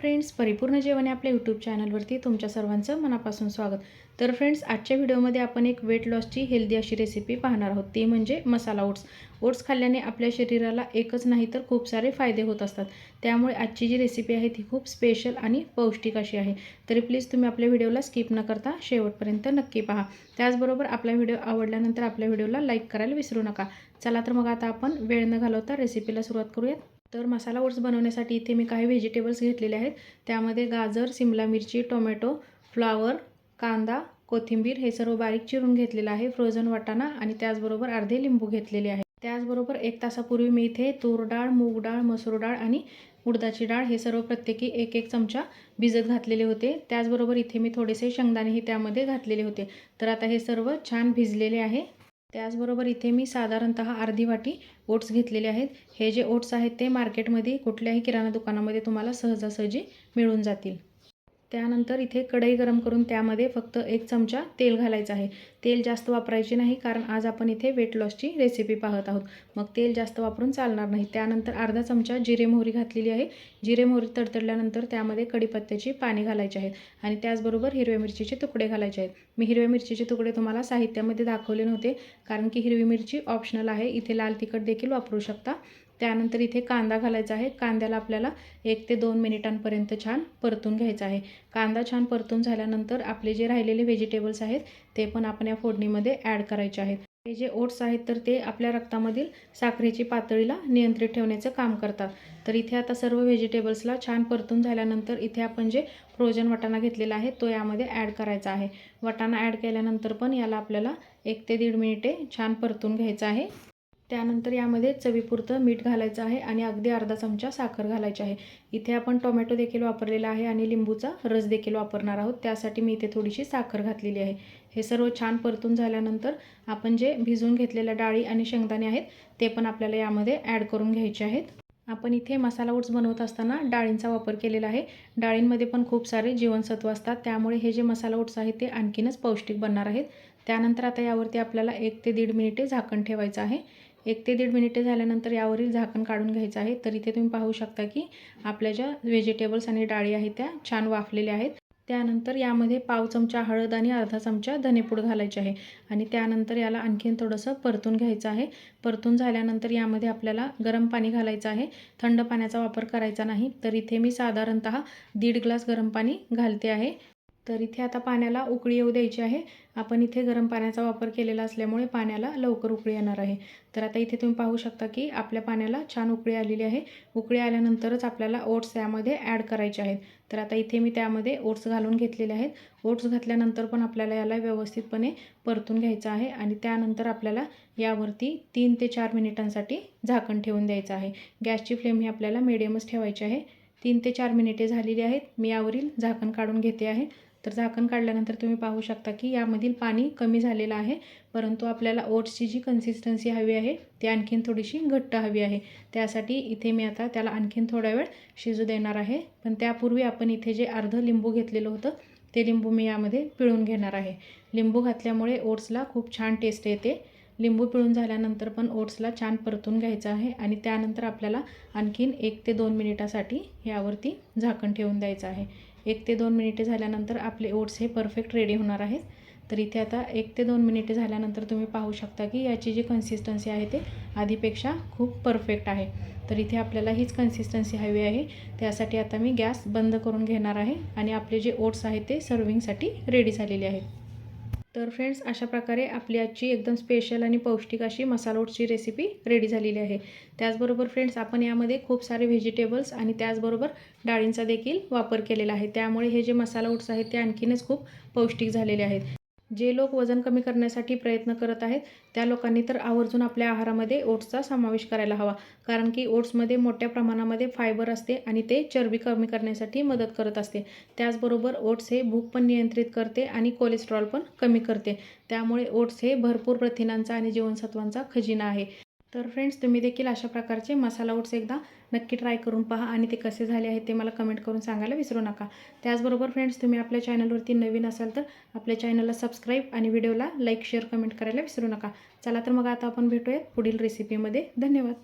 Friends परिपूर्ण जेवण या आपल्या यूट्यूब चॅनलवरती तुमच्या सर्वांचं मनापासून स्वागत. तर फ्रेंड्स आजच्या व्हिडिओमध्ये आपण एक वेट लॉसची हेल्दी अशी रेसिपी पाहणार आहोत. ती म्हणजे मसाला ओट्स ओट्स खाल्ल्याने आपल्या शरीराला एकच नाही तर खूप सारे फायदे होत असतात. त्यामुळे आजची जी रेसिपी आहे ती खूप स्पेशल आणि पौष्टिक अशी आहे. तरी प्लीज तुम्ही आपल्या व्हिडिओला स्किप न करता शेवटपर्यंत नक्की पहा. त्याचबरोबर आपला व्हिडिओ आवडल्यानंतर आपल्या व्हिडिओला लाईक करायला विसरू नका. चला तर मग आता आपण वेळ न घालवता रेसिपीला सुरुवात करूयात. तर मसाला ओट्स बनवण्यासाठी इथे मी काही व्हेजिटेबल्स घेतलेले आहेत. त्यामध्ये गाजर सिमला मिरची टोमॅटो फ्लावर कांदा कोथिंबीर हे सर्व बारीक चिरून घेतलेलं आहे. फ्रोझन वाटाणा आणि त्याचबरोबर अर्धे लिंबू घेतलेले आहे त्याचबरोबर एक तासापूर्वी मी इथे तूर डाळ मूग डाळ मसूर डाळ आणि उडदाची डाळ हे सर्व प्रत्येकी एक एक चमचा भिजत घातलेले होते. त्याचबरोबर इथे मी थोडेसे शेंगदाणेही त्यामध्ये घातलेले होते. तर आता हे सर्व छान भिजलेले आहे. त्याचबरोबर इथे मी साधारणत अर्धी वाटी ओट्स घेतलेले आहेत. हे जे ओट्स आहेत ते मार्केटमध्ये कुठल्याही किराणा दुकानामध्ये तुम्हाला सहजासहजी मिळून जातील. त्यानंतर इथे कढई गरम करून त्यामध्ये फक्त एक चमचा तेल घालायचं आहे. तेल जास्त वापरायचे नाही कारण आज आपण इथे वेट लॉसची रेसिपी पाहत आहोत. मग तेल जास्त वापरून चालणार नाही. त्यानंतर अर्धा चमचा जिरे मोहरी घातलेली आहे. जिरे मोहरी तडतडल्यानंतर त्यामध्ये कढीपत्त्याची पाणी घालायचे आहेत आणि त्याचबरोबर हिरव्या मिरचीचे तुकडे घालायचे आहेत. मी हिरव्या मिरचीचे तुकडे तुम्हाला साहित्यामध्ये दाखवले नव्हते कारण की हिरवी मिरची ऑप्शनल आहे. इथे लाल तिखट देखील वापरू शकता. त्यानंतर इथे कांदा घालायचा आहे. कांद्याला आपल्याला एक ते दोन मिनिटांपर्यंत छान परतून घ्यायचा आहे. कांदा छान परतून झाल्यानंतर आपले जे राहिलेले व्हेजिटेबल्स आहेत ते पण आपण या फोडणीमध्ये ॲड करायचे आहेत. हे जे ओट्स आहेत तर ते आपल्या रक्तामधील साखरेची पातळीला नियंत्रित ठेवण्याचं काम करतात. तर इथे आता सर्व व्हेजिटेबल्सला छान परतून झाल्यानंतर इथे आपण जे फ्रोजन वाटाणा घेतलेला आहे तो यामध्ये ॲड करायचा आहे. वाटाणा ॲड केल्यानंतर पण याला आपल्याला एक ते दीड मिनिटे छान परतून घ्यायचं आहे. त्यानंतर यामध्ये चवीपुरतं मीठ घालायचं आहे आणि अगदी अर्धा चमचा साखर घालायची आहे. इथे आपण टोमॅटो देखील वापरलेला आहे आणि लिंबूचा रस देखील वापरणार आहोत. त्यासाठी मी इथे थोडीशी साखर घातलेली आहे. हे सर्व छान परतून झाल्यानंतर आपण जे भिजवून घेतलेल्या डाळी आणि शेंगदाणे आहेत ते पण आपल्याला यामध्ये ॲड करून घ्यायचे आहेत. आपण इथे मसाला ओट्स बनवत असताना डाळींचा वापर केलेला आहे. डाळींमध्ये पण खूप सारे जीवनसत्व असतात. त्यामुळे हे जे मसाला ओट्स आहेत ते आणखीनच पौष्टिक बनणार आहेत. त्यानंतर आता यावरती आपल्याला एक ते दीड मिनिटे झाकण ठेवायचं आहे. एक ते दीड मिनिटे झाल्यानंतर यावरील झाकण काढून घ्यायचं आहे. तर इथे तुम्ही पाहू शकता की आपल्या ज्या व्हेजिटेबल्स आणि डाळी आहेत त्या छान वाफलेल्या आहेत. त्यानंतर यामध्ये पाव चमचा हळद आणि अर्धा चमचा धनेपूड घालायचे आहे. आणि त्यानंतर याला आणखीन थोडंसं परतून घ्यायचं आहे. परतून झाल्यानंतर यामध्ये आपल्याला गरम पाणी घालायचं आहे. थंड पाण्याचा वापर करायचा नाही. तर इथे मी साधारणत दीड ग्लास गरम पाणी घालते आहे. तर इथे आता पाण्याला उकळी येऊ द्यायची आहे. आपण इथे गरम पाण्याचा वापर केलेला असल्यामुळे पाण्याला लवकर उकळी येणार आहे. तर आता इथे तुम्ही पाहू शकता की आपल्या पाण्याला छान उकळी आलेली आहे. उकळी आल्यानंतरच आपल्याला ओट्स यामध्ये ॲड करायचे आहेत. तर आता इथे मी त्यामध्ये ओट्स घालून घेतलेले आहेत. ओट्स घातल्यानंतर पण आपल्याला याला व्यवस्थितपणे परतून घ्यायचं आहे आणि त्यानंतर आपल्याला यावरती तीन ते चार मिनिटांसाठी झाकण ठेवून द्यायचं आहे. गॅसची फ्लेम ही आपल्याला मिडियमच ठेवायची आहे. तीन ते चार मिनिटे झालेली आहेत. मी यावरील झाकण काढून घेते आहे. तर झाकण काढल्यानंतर तुम्ही पाहू शकता की यामधील पाणी कमी झालेलं आहे परंतु आपल्याला ओट्सची जी कन्सिस्टन्सी हवी आहे ती आणखीन थोडीशी घट्ट हवी आहे. त्यासाठी इथे मी आता त्याला आणखीन थोडा वेळ शिजू देणार आहे. पण त्यापूर्वी आपण इथे जे अर्धं लिंबू घेतलेलं होतं ते लिंबू मी यामध्ये पिळून घेणार आहे. लिंबू घातल्यामुळे ओट्सला खूप छान टेस्ट येते. लिंबू पिळून झाल्यानंतर पण ओट्सला छान परतून घ्यायचं आहे आणि त्यानंतर आपल्याला आणखीन एक ते दोन मिनिटासाठी यावरती झाकण ठेवून द्यायचं आहे. एक ते दोन मिनिटे झाल्यानंतर आपले ओट्स हे परफेक्ट रेडी होणार आहेत. तर इथे आता एक ते दोन मिनिटे झाल्यानंतर तुम्ही पाहू शकता की याची जी कन्सिस्टन्सी आहे ते आधीपेक्षा खूप परफेक्ट आहे. तर इथे आपल्याला हीच कन्सिस्टन्सी हवी आहे. त्यासाठी आता मी गॅस बंद करून घेणार आहे आणि आपले जे ओट्स आहेत ते सर्विंगसाठी रेडी झालेले आहेत. तर फ्रेंड्स अशा प्रकारे आपली आजची एकदम स्पेशल आणि पौष्टिक अशी मसाला ओट्सची रेसिपी रेडी झालेली आहे. त्याचबरोबर फ्रेंड्स आपण यामध्ये खूप सारे व्हेजिटेबल्स आणि त्याचबरोबर डाळींचा देखील वापर केलेला आहे. त्यामुळे हे जे मसाला ओट्स आहेत ते आणखीनच खूप पौष्टिक झालेले आहेत. जे लोक वजन कमी करण्यासाठी प्रयत्न करत आहेत त्या लोकांनी तर आवर्जून आपल्या आहारामध्ये ओट्सचा समावेश करायला हवा. कारण की ओट्समध्ये मोठ्या प्रमाणामध्ये फायबर असते आणि ते चरबी कमी करण्यासाठी मदत करत असते. त्याचबरोबर ओट्स हे भूक पण नियंत्रित करते आणि कोलेस्ट्रॉल पण कमी करते. त्यामुळे ओट्स हे भरपूर प्रथिनांचा आणि जीवनसत्वांचा खजिना आहे. तर फ्रेंड्स तुम्ही देखील अशा प्रकारचे मसाला ओट्स एकदा नक्की ट्राय करून पहा आणि ते कसे झाले आहेत ते मला कमेंट करून सांगायला विसरू नका. त्याचबरोबर फ्रेंड्स तुम्ही आपल्या चॅनलवरती नवीन असाल तर आपल्या चॅनलला सबस्क्राईब आणि व्हिडिओला लाईक शेअर कमेंट करायला विसरू नका. चला तर मग आता आपण भेटूयात पुढील रेसिपीमध्ये धन्यवाद.